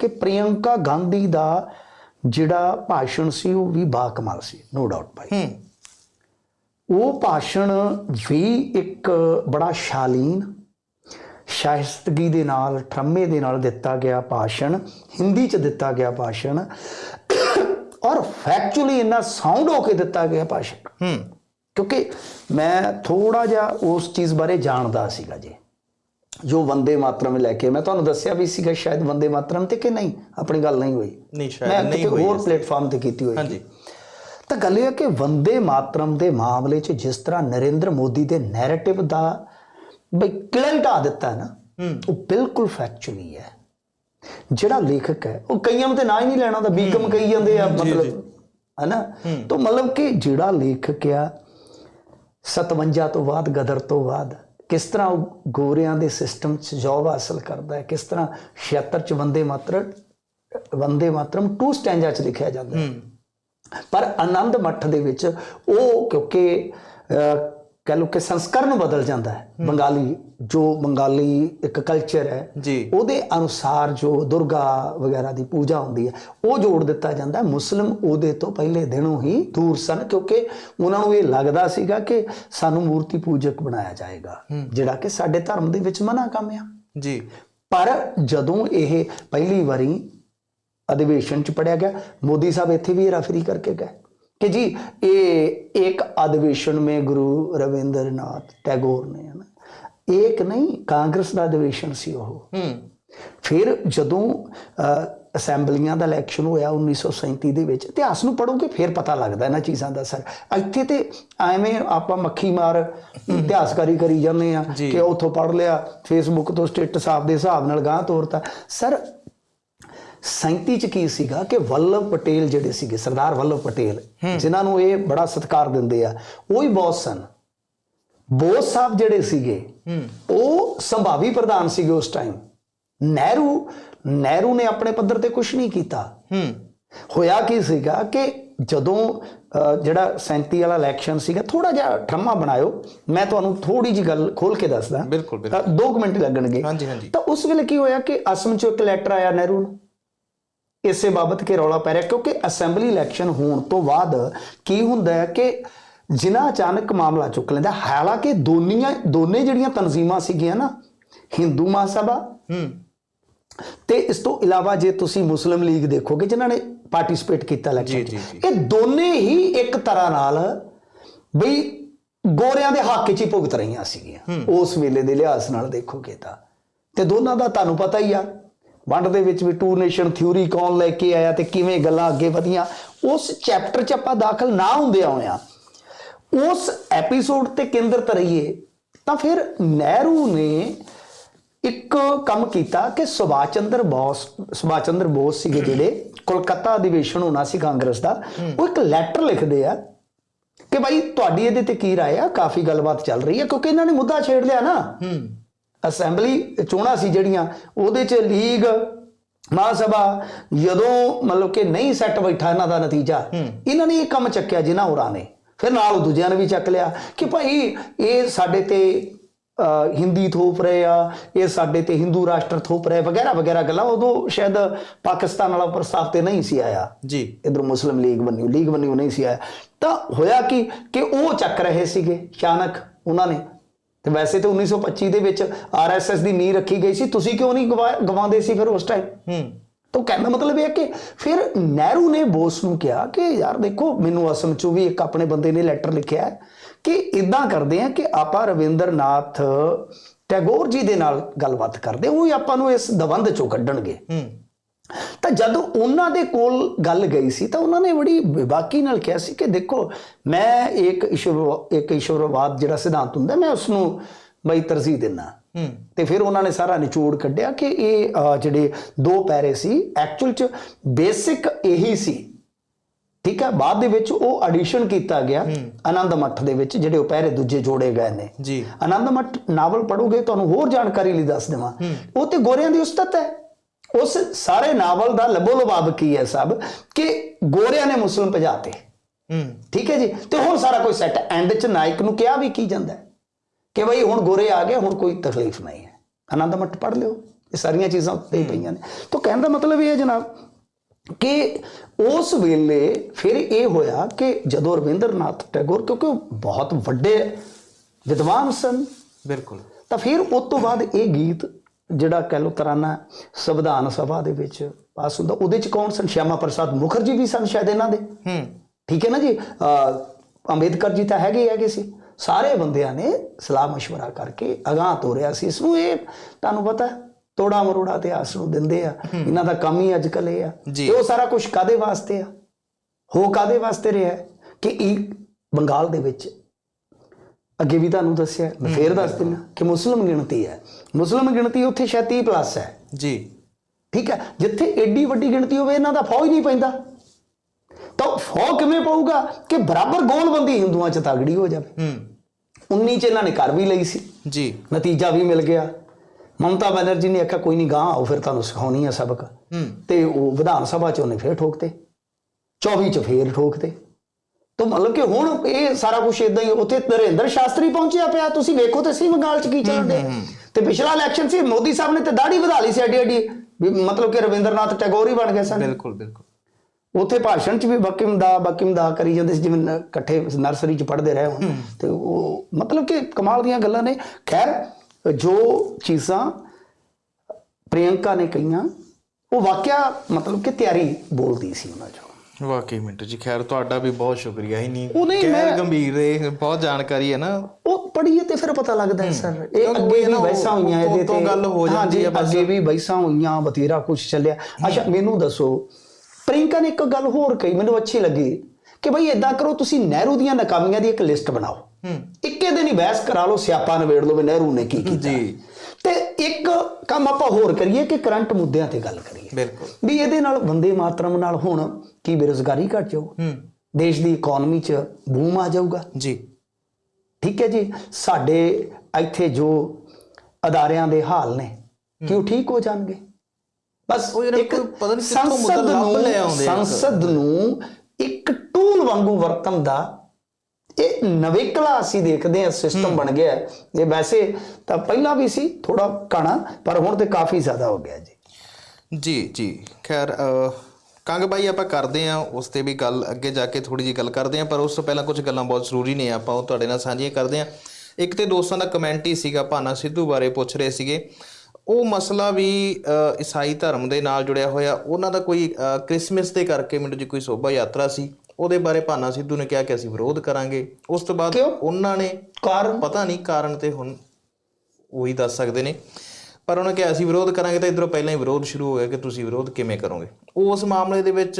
ਕਿ ਪ੍ਰਿਯੰਕਾ ਗਾਂਧੀ ਦਾ ਜਿਹੜਾ ਭਾਸ਼ਣ ਸੀ ਉਹ ਵੀ ਬਾਕਮਾਲ ਸੀ ਨੋ ਡਾਊਟ ਭਾਈ। ਹੂੰ। ਉਹ ਭਾਸ਼ਣ ਵੀ ਇੱਕ ਬੜਾ ਸ਼ਾਲੀਨ ਸ਼ਾਇਸਤਗੀ ਦੇ ਨਾਲ ਠਰਮੇ ਦੇ ਨਾਲ ਦਿੱਤਾ ਗਿਆ ਭਾਸ਼ਣ ਹਿੰਦੀ ਚ ਦਿੱਤਾ ਗਿਆ ਭਾਸ਼ਣ ਔਰ ਫੈਕਚੁਅਲੀ ਇੰਨਾ ਸਾਊਂਡ ਹੋ ਕੇ ਦਿੱਤਾ ਗਿਆ ਭਾਸ਼ਣ। ਹੂੰ। ਕਿਉਂਕਿ ਮੈਂ ਥੋੜਾ ਜਿਹਾ ਉਸ ਚੀਜ਼ ਬਾਰੇ ਜਾਣਦਾ ਸੀਗਾ ਜੀ। ਜੋ ਵੰਦੇ ਮਾਤਰਮ ਲੈ ਕੇ ਮੈਂ ਤੁਹਾਨੂੰ ਦੱਸਿਆ ਵੀ ਸੀਗਾ ਸ਼ਾਇਦ ਵੰਦੇ ਮਾਤਰਮ ਤੇ ਕਿ ਨਹੀਂ? ਆਪਣੀ ਗੱਲ ਨਹੀਂ ਹੋਈ। ਨਹੀਂ ਸ਼ਾਇਦ ਨਹੀਂ ਹੋਈ ਹੋਰ ਪਲੇਟਫਾਰਮ ਤੇ ਕੀਤੀ ਹੋਈ ਹਾਂਜੀ। ਤਾਂ ਗੱਲ ਇਹ ਹੈ ਕਿ ਵੰਦੇ ਮਾਤਰਮ ਦੇ ਮਾਮਲੇ 'ਚ ਜਿਸ ਤਰ੍ਹਾਂ ਨਰਿੰਦਰ ਮੋਦੀ ਦੇ ਨੈਰੇਟਿਵ ਦਾ ਬਈ ਕਿਲਾ ਹੀ ਢਾ ਦਿੱਤਾ ਨਾ ਉਹ ਬਿਲਕੁਲ ਫੈਕਚੁਅਲੀ ਹੈ ਜਿਹੜਾ ਲੇਖਕ ਹੈ ਉਹ ਕਈਆਂ ਤੇ ਨਾ ਹੀ ਨਹੀਂ ਲੈਣਾ ਤਾਂ ਬੀਕਮ ਕਹੀ ਜਾਂਦੇ ਆ ਮਤਲਬ ਹਨਾ? ਤਾਂ ਮਤਲਬ ਕਿ ਜਿਹੜਾ ਲੇਖਕ ਆ 57 ਤੋਂ ਬਾਅਦ ਗਦਰ ਤੋਂ ਬਾਅਦ ਕਿਸ ਤਰ੍ਹਾਂ ਉਹ ਗੋਰਿਆਂ ਦੇ ਸਿਸਟਮ 'ਚ ਜੌਬ ਹਾਸਲ ਕਰਦਾ ਹੈ ਕਿਸ ਤਰ੍ਹਾਂ 76 ਚ ਵੰਦੇ ਮਾਤਰ ਵੰਦੇ ਮਾਤਰਮ ਟੂ ਸਟੈਂਜਾ 'ਚ ਲਿਖਿਆ ਜਾਂਦਾ ਹੈ। ਪਰ ਆਨੰਦ ਮੱਠ ਦੇ ਵਿੱਚ ਉਹ ਕਿਉਂਕਿ ਕਹਿ ਲਓ ਕਿ ਸੰਸਕਰਨ ਬਦਲ ਜਾਂਦਾ ਹੈ। ਬੰਗਾਲੀ ਜੋ ਬੰਗਾਲੀ ਇੱਕ ਕਲਚਰ ਹੈ ਜੀ। ਉਹਦੇ ਅਨੁਸਾਰ ਜੋ ਦੁਰਗਾ ਵਗੈਰਾ ਦੀ ਪੂਜਾ ਹੁੰਦੀ ਹੈ ਉਹ ਜੋੜ ਦਿੱਤਾ ਜਾਂਦਾ ਹੈ। ਮੁਸਲਿਮ ਉਹਦੇ ਤੋਂ ਪਹਿਲੇ ਦਿਨੋਂ ਹੀ ਦੂਰ ਸਨ ਕਿਉਂਕਿ ਉਹਨਾਂ ਨੂੰ ਇਹ ਲੱਗਦਾ ਸੀਗਾ ਕਿ ਸਾਨੂੰ ਮੂਰਤੀ ਪੂਜਕ ਬਣਾਇਆ ਜਾਏਗਾ ਜਿਹੜਾ ਕਿ ਸਾਡੇ ਧਰਮ ਦੇ ਵਿੱਚ ਮਨਾ ਕੰਮ ਆ। ਜੀ। ਪਰ ਜਦੋਂ ਇਹ ਪਹਿਲੀ ਵਾਰੀ ਅਧਿਵੇਸ਼ਨ ਚ ਪੜਿਆ ਗਿਆ ਮੋਦੀ ਸਾਹਿਬ ਇੱਥੇ ਵੀ ਰਫਰੀ ਕਰਕੇ ਗਏ। ਕਿ ਜੀ ਇਹ ਇੱਕ ਅਧਿਵੇਸ਼ਨ ਮੇ ਗੁਰੂ ਰਵਿੰਦਰਨਾਥ ਟੈਗੋਰ ਨੇ ਹੈ ਨਾ ਇੱਕ ਨਹੀਂ ਕਾਂਗਰਸ ਦਾ ਅਧਿਵੇਸ਼ਨ ਸੀ ਉਹ। ਹੂੰ। ਫਿਰ ਜਦੋਂ ਅਸੈਂਬਲੀਆਂ ਦਾ ਇਲੈਕਸ਼ਨ ਹੋਇਆ 1937 ਦੇ ਵਿੱਚ ਇਤਿਹਾਸ ਨੂੰ ਪੜੋਗੇ ਫਿਰ ਪਤਾ ਲੱਗਦਾ ਇਹਨਾਂ ਚੀਜ਼ਾਂ ਦਾ ਸਰ ਇੱਥੇ ਤੇ ਐਵੇਂ ਆਪਾਂ ਮੱਖੀ ਮਾਰ ਇਤਿਹਾਸਕਾਰੀ ਕਰੀ ਜਾਂਦੇ ਆ। ਕਿ ਉੱਥੋਂ ਪੜ ਲਿਆ ਫੇਸਬੁੱਕ ਤੋਂ ਸਟੇਟਸ ਆਪ ਦੇ ਹਿਸਾਬ ਨਾਲ ਗਾਂ ਤੋਰਤਾ। ਸਰ 37 ਚ ਕੀ ਸੀਗਾ ਕਿ ਵੱਲਭ ਪਟੇਲ ਜਿਹੜੇ ਸੀਗੇ ਸਰਦਾਰ ਵੱਲਭ ਪਟੇਲ ਜਿਨ੍ਹਾਂ ਨੂੰ ਇਹ ਬੜਾ ਸਤਿਕਾਰ ਦਿੰਦੇ ਆ ਉਹ ਹੀ ਬੌਸ ਸਨ। ਬੋਸ ਸਾਹਿਬ ਜਿਹੜੇ ਸੀਗੇ ਉਹ ਸੰਭਾਵੀ ਪ੍ਰਧਾਨ ਸੀਗੇ ਉਸ ਟਾਈਮ ਨਹਿਰੂ ਨਹਿਰੂ ਨੇ ਆਪਣੇ ਪੱਧਰ ਤੇ ਕੁਝ ਨਹੀਂ ਕੀਤਾ। ਹੋਇਆ ਕੀ ਸੀਗਾ ਕਿ ਜਦੋਂ ਜਿਹੜਾ 37 ਵਾਲਾ ਇਲੈਕਸ਼ਨ ਸੀਗਾ ਥੋੜਾ ਜਿਹਾ ਠੰਮਾ ਬਣਾਇਓ। ਮੈਂ ਤੁਹਾਨੂੰ ਥੋੜੀ ਜੀ ਗੱਲ ਖੋਲ ਕੇ ਦੱਸਦਾ। ਬਿਲਕੁਲ ਬਿਲਕੁਲ। ਅ, ਦੋ ਕੁ ਮਿੰਟ ਲੱਗਣਗੇ। ਹਾਂਜੀ ਹਾਂਜੀ। ਤਾਂ ਉਸ ਵੇਲੇ ਕੀ ਹੋਇਆ ਕਿ ਅਸਮ ਚੋਂ ਇੱਕ ਲੈਟਰ ਆਇਆ ਨਹਿਰੂ ਨੂੰ। ਇਸੇ ਬਾਬਤ ਕਿ ਰੌਲਾ ਪੈ ਰਿਹਾ ਕਿਉਂਕਿ ਅਸੈਂਬਲੀ ਇਲੈਕਸ਼ਨ ਹੋਣ ਤੋਂ ਬਾਅਦ ਕੀ ਹੁੰਦਾ ਹੈ ਕਿ ਜਿਨ੍ਹਾਂ ਅਚਾਨਕ ਮਾਮਲਾ ਚੁੱਕ ਲੈਂਦਾ ਹਾਲਾਂਕਿ ਦੋਨੀਆਂ ਦੋਨੇ ਜਿਹੜੀਆਂ ਤਨਜ਼ੀਮਾਂ ਸੀਗੀਆਂ ਨਾ ਹਿੰਦੂ ਮਹਾਸਭਾ ਹੂੰ। ਤੇ ਇਸ ਤੋਂ ਇਲਾਵਾ ਜੇ ਤੁਸੀਂ ਮੁਸਲਿਮ ਲੀਗ ਦੇਖੋਗੇ ਜਿਨ੍ਹਾਂ ਨੇ ਪਾਰਟਿਸਿਪੇਟ ਕੀਤਾ ਇਲੈਕਸ਼ਨ ਇਹ ਦੋਨੇ ਹੀ ਇੱਕ ਤਰ੍ਹਾਂ ਨਾਲ ਬਈ ਗੋਰਿਆਂ ਦੇ ਹੱਕ 'ਚ ਹੀ ਭੁਗਤ ਰਹੀਆਂ ਸੀਗੀਆਂ। ਉਸ ਵੇਲੇ ਦੇ ਲਿਹਾਜ਼ ਨਾਲ ਦੇਖੋਗੇ ਤਾਂ। ਤੇ ਦੋਨਾਂ ਦਾ ਤੁਹਾਨੂੰ ਪਤਾ ਹੀ ਆ ਵੰਡ ਦੇ ਵਿੱਚ ਵੀ ਟੂ ਨੇਸ਼ਨ ਥਿਊਰੀ ਕੌਣ ਲੈ ਕੇ ਆਇਆ ਤੇ ਕਿਵੇਂ ਗੱਲਾਂ ਅੱਗੇ ਵਧੀਆਂ, ਉਸ ਚੈਪਟਰ 'ਚ ਆਪਾਂ ਦਾਖਲ ਨਾ ਹੁੰਦੇ ਹੋਇਆਂ ਉਸ ਐਪੀਸੋਡ ਤੇ ਕੇਂਦਰਿਤ ਰਹੀਏ, ਤਾਂ ਫਿਰ ਨਹਿਰੂ ਨੇ ਇੱਕ ਕੰਮ ਕੀਤਾ ਕਿ ਸੁਭਾਸ਼ ਚੰਦਰ ਬੋਸ ਸੁਭਾਸ਼ ਚੰਦਰ ਬੋਸ ਸੀਗੇ ਜਿਹੜੇ, ਕੋਲਕਾਤਾ ਅਧਿਵੇਸ਼ਨ ਹੋਣਾ ਸੀ ਕਾਂਗਰਸ ਦਾ, ਉਹ ਇੱਕ ਲੈਟਰ ਲਿਖਦੇ ਆ ਕਿ ਭਾਈ ਤੁਹਾਡੀ ਇਹਦੇ ਤੇ ਕੀ ਰਾਏ ਆ? ਕਾਫੀ ਗੱਲਬਾਤ ਚੱਲ ਰਹੀ ਹੈ ਕਿਉਂਕਿ ਇਹਨਾਂ ਨੇ ਮੁੱਦਾ ਛੇੜ ਲਿਆ ਨਾ। ਅਸੈਂਬਲੀ ਚੋਣਾਂ ਸੀ ਜਿਹੜੀਆਂ ਉਹਦੇ ਚ ਲੀਗ ਮਹਾਸਭਾ ਜਦੋਂ ਮਤਲਬ ਕਿ ਨਹੀਂ ਸੈੱਟ ਬੈਠਾ ਇਹਨਾਂ ਦਾ ਨਤੀਜਾ ਇਹਨਾਂ ਨੇ ਇਹ ਕੰਮ ਚੱਕਿਆ ਜਿਨ੍ਹਾਂ ਹੋਰਾਂ ਨੇ। ਫਿਰ ਨਾਲ ਦੂਜਿਆਂ ਨੇ ਵੀ ਚੱਕ ਲਿਆ ਕਿ ਭਾਈ ਇਹ ਸਾਡੇ ਤੇ ਹਿੰਦੀ ਥੋਪ ਰਹੇ ਆ ਇਹ ਸਾਡੇ ਤੇ ਹਿੰਦੂ ਰਾਸ਼ਟਰ ਥੋਪ ਰਹੇ ਵਗੈਰਾ ਵਗੈਰਾ ਗੱਲਾਂ ਉਦੋਂ ਸ਼ਾਇਦ ਪਾਕਿਸਤਾਨ ਵਾਲਾ ਪ੍ਰਸਤਾਵ ਤੇ ਨਹੀਂ ਸੀ ਆਇਆ। ਜੀ। ਇਧਰ ਮੁਸਲਿਮ ਲੀਗ ਬਣੀ ਲੀਗ ਬਣੀ ਨਹੀਂ ਸੀ ਆਇਆ। ਤਾਂ ਹੋਇਆ ਕੀ ਕਿ ਉਹ ਚੱਕ ਰਹੇ ਸੀਗੇ ਅਚਾਨਕ ਉਹਨਾਂ ਨੇ। ਤੇ ਵੈਸੇ ਤੇ 1925 ਦੇ ਵਿੱਚ ਆਰਐਸਐਸ ਦੀ ਨੀਂਹ ਰੱਖੀ ਗਈ ਸੀ। ਤੁਸੀਂ ਕਿਉਂ ਨਹੀਂ ਗਵਾ- ਗਵਾਉਂਦੇ ਸੀ ਫਿਰ ਉਸ ਟਾਈਮ ਹੂੰ। ਤਾਂ ਕਹਿਣ ਦਾ ਮਤਲਬ ਇਹ ਹੈ ਕਿ ਫਿਰ ਨਹਿਰੂ ਨੇ ਬੋਸ ਨੂੰ ਕਿਹਾ ਕਿ ਯਾਰ ਦੇਖੋ ਮੈਨੂੰ ਅਸਮ ਚੋਂ ਵੀ ਇੱਕ ਆਪਣੇ ਬੰਦੇ ਨੇ ਲੈਟਰ ਲਿਖਿਆ ਹੈ ਕਿ ਇਦਾਂ ਕਰਦੇ ਆ ਕਿ ਆਪਾਂ ਰਵਿੰਦਰਨਾਥ ਟੈਗੋਰ ਜੀ ਦੇ ਨਾਲ ਗੱਲਬਾਤ ਕਰਦੇ ਉਹ ਹੀ ਆਪਾਂ ਨੂੰ ਇਸ ਦਵੰਦ ਚੋਂ ਕੱਢਣਗੇ। ਹੂੰ। ਤਾਂ ਜਦੋਂ ਉਹਨਾਂ ਦੇ ਕੋਲ ਗੱਲ ਗਈ ਸੀ ਤਾਂ ਉਹਨਾਂ ਨੇ ਬੜੀ ਬੇਬਾਕੀ ਨਾਲ ਕਿਹਾ ਸੀ ਕਿ ਦੇਖੋ ਮੈਂ ਇੱਕ ਈਸ਼ਵਰ ਇੱਕ ਈਸ਼ਵਰਵਾਦ ਜਿਹੜਾ ਸਿਧਾਂਤ ਹੁੰਦਾ ਮੈਂ ਉਸ ਨੂੰ ਬਈ ਤਰਜੀਹ ਦਿੰਦਾ। ਹੂੰ। ਤੇ ਫਿਰ ਉਹਨਾਂ ਨੇ ਸਾਰਾ ਨਿਚੋੜ ਕੱਢਿਆ ਕਿ ਇਹ ਜਿਹੜੇ ਦੋ ਪੈਰੇ ਸੀ ਐਕਚੁਅਲ ਚ ਬੇਸਿਕ ਇਹੀ ਸੀ। ਠੀਕ ਹੈ ਬਾਅਦ ਦੇ ਵਿੱਚ ਉਹ ਐਡੀਸ਼ਨ ਕੀਤਾ ਗਿਆ ਆਨੰਦ ਮੱਠ ਦੇ ਵਿੱਚ ਜਿਹੜੇ ਉਹ ਪੈਰੇ ਦੂਜੇ ਜੋੜੇ ਗਏ ਨੇ। ਜੀ। ਆਨੰਦ ਮੱਠ ਨਾਵਲ ਪੜੋਗੇ ਤੁਹਾਨੂੰ ਹੋਰ ਜਾਣਕਾਰੀ ਲਈ ਦੱਸ ਦੇਵਾਂ। ਉਹ ਤੇ ਗੋਰਿਆਂ ਦੀ ਉਸਤਤ ਹੈ। ਉਸ ਸਾਰੇ ਨਾਵਲ ਦਾ ਲਬੋ ਲਬਾਬ ਕੀ ਹੈ ਸਭ? ਕਿ ਗੋਰਿਆਂ ਨੇ ਮੁਸਲਮ ਭਜਾਤੇ। ਹੂੰ। ਠੀਕ ਹੈ ਜੀ? ਤੇ ਹੁਣ ਸਾਰਾ ਕੁਝ ਸੈੱਟ ਐਂਡ ਚ ਨਾਇਕ ਨੂੰ ਕਿਹਾ ਵੀ ਕੀ ਜਾਂਦਾ ਹੈ? ਕਿ ਬਈ ਹੁਣ ਗੋਰੇ ਆ ਗਏ ਹੁਣ ਕੋਈ ਤਕਲੀਫ ਨਹੀਂ ਹੈ। ਆਨੰਦ ਮੱਠ ਪੜ ਲਿਓ। ਇਹ ਸਾਰੀਆਂ ਚੀਜ਼ਾਂ ਉੱਤੇ ਹੀ। ਪਈਆਂ ਨੇ। ਤਾਂ ਕਹਿਣ ਦਾ ਮਤਲਬ ਇਹ ਹੈ ਜਨਾਬ ਕਿ ਉਸ ਵੇਲੇ ਫਿਰ ਇਹ ਹੋਇਆ ਕਿ ਜਦੋਂ ਰਵਿੰਦਰਨਾਥ ਟੈਗੋਰ ਕਿਉਂਕਿ ਉਹ ਬਹੁਤ ਵੱਡੇ ਵਿਦਵਾਨ ਸਨ ਬਿਲਕੁਲ। ਤਾਂ ਫਿਰ ਉਸ ਤੋਂ ਬਾਅਦ ਇਹ ਗੀਤ ਜਿਹੜਾ ਕਹਿ ਲਓ ਤਰਾਨਾ ਸੰਵਿਧਾਨ ਸਭਾ ਦੇ ਵਿੱਚ ਪਾਸ ਹੁੰਦਾ ਉਹਦੇ ਚ ਕੌਣ ਸਨ ਸ਼ਿਆਮਾ ਪ੍ਰਸਾਦ ਮੁਖਰਜੀ ਵੀ ਸਨ ਸ਼ਾਇਦ ਇਹਨਾਂ ਦੇ ਹੂੰ ਠੀਕ ਹੈ ਨਾ ਜੀ ਅਹ ਅੰਬੇਦਕਰ ਜੀ ਤਾਂ ਹੈਗੇ ਹੀ ਹੈਗੇ ਸੀ ਸਾਰੇ ਬੰਦਿਆਂ ਨੇ ਸਲਾਹ مشورہ ਕਰਕੇ ਅਗਾਹ ਤੋਰਿਆ ਸੀ ਇਸ ਨੂੰ ਇਹ ਤੁਹਾਨੂੰ ਪਤਾ ਹੈ, ਤੋੜਾ ਮਰੋੜਾ ਇਤਿਹਾਸ ਨੂੰ ਦਿੰਦੇ ਆ ਇਹਨਾਂ ਦਾ ਕੰਮ ਹੀ ਅੱਜ ਕੱਲ ਇਹ ਆ ਜੀ। ਤੇ ਉਹ ਸਾਰਾ ਕੁਝ ਕਾਦੇ ਵਾਸਤੇ ਆ ਹੋ ਕਾਦੇ ਵਾਸਤੇ ਰਿਹਾ ਹੈ? ਕਿ ਇਹ ਬੰਗਾਲ ਦੇ ਵਿੱਚ ਅੱਗੇ ਵੀ ਤੁਹਾਨੂੰ ਦੱਸਿਆ ਮੈਂ ਫੇਰ ਦੱਸ ਦਿੰਦਾ ਕਿ ਮੁਸਲਮ ਗਿਣਤੀ ਹੈ। ਮੁਸਲਮ ਗਿਣਤੀ ਉੱਥੇ ਸ਼ਾਇਦ 30 ਪਲੱਸ ਹੈ। ਜੀ। ਠੀਕ ਹੈ? ਜਿੱਥੇ ਏਡੀ ਵੱਡੀ ਗਿਣਤੀ ਹੋਵੇ ਇਹਨਾਂ ਦਾ ਫੌਜ ਨਹੀਂ ਪੈਂਦਾ। ਤਾਂ ਫੌਜ ਕਿਵੇਂ ਪਊਗਾ ਕਿ ਬਰਾਬਰ ਗੋਲਬੰਦੀ ਹਿੰਦੂਆਂ 'ਚ ਤਗੜੀ ਹੋ ਜਾਵੇ? ਹੂੰ। 19 'ਚ ਇਹਨਾਂ ਨੇ ਕਰ ਵੀ ਲਈ ਸੀ। ਜੀ। ਨਤੀਜਾ ਵੀ ਮਿਲ ਗਿਆ। ਮਮਤਾ ਬੈਨਰਜੀ ਨੇ ਆਖਿਆ ਕੋਈ ਨਹੀਂ ਗਾਂ ਆਓ ਫਿਰ ਤੁਹਾਨੂੰ ਸਿਖਾਉਣੀ ਆ ਸਬਕ। ਹੂੰ। ਤੇ ਉਹ ਵਿਧਾਨ ਸਭਾ 'ਚ ਉਹਨੇ ਫੇਰ ਠੋਕਤੇ। 24 'ਚ ਫੇਰ ਠੋਕਤੇ। ਤਾਂ ਮਤਲਬ ਕਿ ਹੁਣ ਇਹ ਸਾਰਾ ਕੁਝ ਇਦਾਂ ਹੀ ਉੱਥੇ ਨਰਿੰਦਰ ਸ਼ਾਸਤਰੀ ਪਹੁੰਚਿਆ ਪਿਆ। ਤੁਸੀਂ ਵੇਖੋ ਤੇ ਸਹੀ ਬੰਗਾਲ 'ਚ ਕੀ ਚੱਲ ਰਿਹਾ। ਤੇ ਪਿਛਲਾ ਇਲੈਕਸ਼ਨ ਸੀ ਮੋਦੀ ਸਾਹਿਬ ਨੇ ਤੇ ਦਾੜੀ ਵਧਾ ਲਈ ਸੀ ਐਡੀ ਐਡੀ ਮਤਲਬ ਕਿ ਰਵਿੰਦਰਨਾਥ ਟੈਗੋਰ ਹੀ ਬਣ ਗਏ ਸਨ। ਬਿਲਕੁਲ ਬਿਲਕੁਲ। ਉੱਥੇ ਭਾਸ਼ਣ 'ਚ ਵੀ ਬਕਿਮ ਦਾ ਬਕਿਮ ਦਾ ਕਰੀ ਜਾਂਦੇ ਸੀ ਜਿਵੇਂ ਇਕੱਠੇ ਨਰਸਰੀ 'ਚ ਪੜ੍ਹਦੇ ਰਹੇ ਹੋਣ। ਤੇ ਉਹ ਮਤਲਬ ਕਿ ਕਮਾਲ ਦੀਆਂ ਗੱਲਾਂ ਨੇ। ਖੈਰ ਜੋ ਚੀਜ਼ਾਂ ਪ੍ਰਿਯੰਕਾ ਨੇ ਕਹੀਆਂ ਉਹ ਵਾਕਿਆ ਮਤਲਬ ਕਿ ਤਿਆਰੀ ਬੋਲਦੀ ਸੀ ਉਹਨਾਂ 'ਚੋਂ। ਵਾਕਈ ਮਿੰਟੂ ਜੀ ਖੈਰ ਤੁਹਾਡਾ ਵੀ ਬਹੁਤ ਸ਼ੁਕਰੀਆ ਹੀ ਨਹੀਂ ਉਹ ਨਹੀਂ, ਗੈਰ ਮੈਂ- ਗੰਭੀਰ ਇਹ ਬਹੁਤ ਜਾਣਕਾਰੀ ਹੈ ਨਾ। ਉਹ ਪੜ੍ਹੀਏ ਤੇ ਫਿਰ ਪਤਾ ਲੱਗਦਾ ਹੈ ਸਰ। ਇਹ ਕਿਉਂਕਿ ਅੱਗੇ ਇਹ ਵੀ ਨਾ ਉਹ- ਬਹਿਸਾਂ ਹੋਈਆਂ ਇਹਦੇ ਤੇ। ਗੱਲ ਹੋ ਜਾਂਦੀ ਹਾਂਜੀ, ਹੈ ਬਸ। ਅੱਗੇ ਵੀ ਬਹਿਸਾਂ ਹੋਈਆਂ ਬਤੀਰਾ ਕੁਝ ਚੱਲਿਆ। ਅੱਛਾ ਮੈਨੂੰ ਦੱਸੋ ਪ੍ਰਿੰਕਾ ਨੇ ਇੱਕ ਗੱਲ ਹੋਰ ਕਹੀ ਮੈਨੂੰ ਅੱਛੀ ਲੱਗੀ ਕਿ ਭਈ ਇਦਾਂ ਕਰੋ ਤੁਸੀਂ ਨਹਿਰੂ ਦੀਆਂ ਨਾਕਾਮੀਆਂ ਦੀ ਇੱਕ ਲਿਸਟ ਬਣਾਓ। ਇੱਕੇ ਦਿਨ ਹੀ ਬਹਿਸ ਕਰਾ ਲਓ ਸਿਆਪਾ ਨਿਬੇੜ ਲਓ ਵੀ ਨਹਿਰੂ ਨੇ ਕੀ ਕੀਤਾ। ਜੀ ਤੇ ਇੱਕ ਕੰਮ ਆਪਾਂ ਹੋਰ ਕਰੀਏ ਕਿ ਕਰੰਟ ਮੁੱਦਿਆਂ ਤੇ ਗੱਲ ਕਰੀਏ। ਬਿਲਕੁਲ। ਵੀ ਇਹਦੇ ਨਾਲ ਵੰਦੇ ਮਾਤਰਮ ਨਾਲ ਹੁਣ ਕੀ ਬੇਰੁਜ਼ਗਾਰੀ ਘਟ ਜਾਊ। ਹੂੰ। ਦੇਸ਼ ਦੀ ਇਕਨੋਮੀ 'ਚ ਬੂਮ ਆ ਜਾਊਗਾ। ਜੀ। ਠੀਕ ਹੈ ਜੀ? ਸਾਡੇ ਇੱਥੇ ਜੋ ਅਦਾਰਿਆਂ ਦੇ ਹਾਲ ਨੇ ਕਿ ਉਹ ਠੀਕ ਹੋ ਜਾਣਗੇ? ਬਸ ਇੱਕ ਪਤਾ ਨਹੀਂ ਕਿੱਥੋਂ ਮੁੱਦਾ ਲੱਭ ਲੈ ਆਉਂਦੇ। ਸੰਸਦ ਨੂੰ ਇੱਕ ਟੂਲ ਵਾਂਗੂ ਵਰਤਨ ਦਾ ਇਹ ਨਵੇਕਲਾ ਅਸੀਂ ਦੇਖਦੇ ਹਾਂ ਸਿਸਟਮ ਬਣ ਗਿਆ। ਇਹ ਵੈਸੇ ਤਾਂ ਪਹਿਲਾਂ ਵੀ ਸੀ ਥੋੜਾ ਘਣਾ ਪਰ ਹੁਣ ਤੇ ਕਾਫੀ ਜ਼ਿਆਦਾ ਹੋ ਗਿਆ ਜੀ। ਜੀ ਜੀ। ਖੈਰ ਕੰਗ ਬਾਈ ਆਪਾਂ ਕਰਦੇ ਆ ਉਸ ਤੇ ਵੀ ਗੱਲ ਅੱਗੇ ਜਾ ਕੇ ਥੋੜੀ ਜੀ ਗੱਲ ਕਰਦੇ ਆ ਪਰ ਉਸ ਤੋਂ ਪਹਿਲਾਂ ਕੁਝ ਗੱਲਾਂ ਬਹੁਤ ਜ਼ਰੂਰੀ ਨੇ ਆਪਾਂ ਉਹ ਤੁਹਾਡੇ ਨਾਲ ਸਾਂਝੀਆਂ ਕਰਦੇ ਆ ਇੱਕ ਤੇ ਦੋਸਤਾਂ ਦਾ ਕਮੈਂਟ ਹੀ ਸੀਗਾ ਭਾਨਾ ਸਿੱਧੂ ਬਾਰੇ ਪੁੱਛ ਰਹੇ ਸੀਗੇ। ਉਹ ਮਸਲਾ ਵੀ ਈਸਾਈ ਧਰਮ ਦੇ ਨਾਲ ਜੁੜਿਆ ਹੋਇਆ। ਉਹਨਾਂ ਦਾ ਕੋਈ ਕ੍ਰਿਸਮਸ ਦੇ ਕਰਕੇ ਮੈਨੂੰ ਜੀ ਕੋਈ ਸੋਭਾ ਯਾਤਰਾ ਸੀ। ਉਹਦੇ ਬਾਰੇ ਭਾਨਾ ਸਿੱਧੂ ਨੇ ਕਿਹਾ ਕਿ ਅਸੀਂ ਵਿਰੋਧ ਕਰਾਂਗੇ। ਉਸ ਤੋਂ ਬਾਅਦ? ਉਹਨਾਂ ਨੇ ਕਾਰਨ? ਪਤਾ ਨਹੀਂ ਕਾਰਨ ਤੇ ਹੁਣ ਉਹੀ ਦੱਸ ਸਕਦੇ ਨੇ। ਪਰ ਉਹਨੇ ਕਿਹਾ ਅਸੀਂ ਵਿਰੋਧ ਕਰਾਂਗੇ ਤਾਂ ਇਧਰੋਂ ਪਹਿਲਾਂ ਹੀ ਵਿਰੋਧ ਸ਼ੁਰੂ ਹੋ ਗਿਆ ਕਿ ਤੁਸੀਂ ਵਿਰੋਧ ਕਿਵੇਂ ਕਰੋਗੇ? ਉਸ ਮਾਮਲੇ ਦੇ ਵਿੱਚ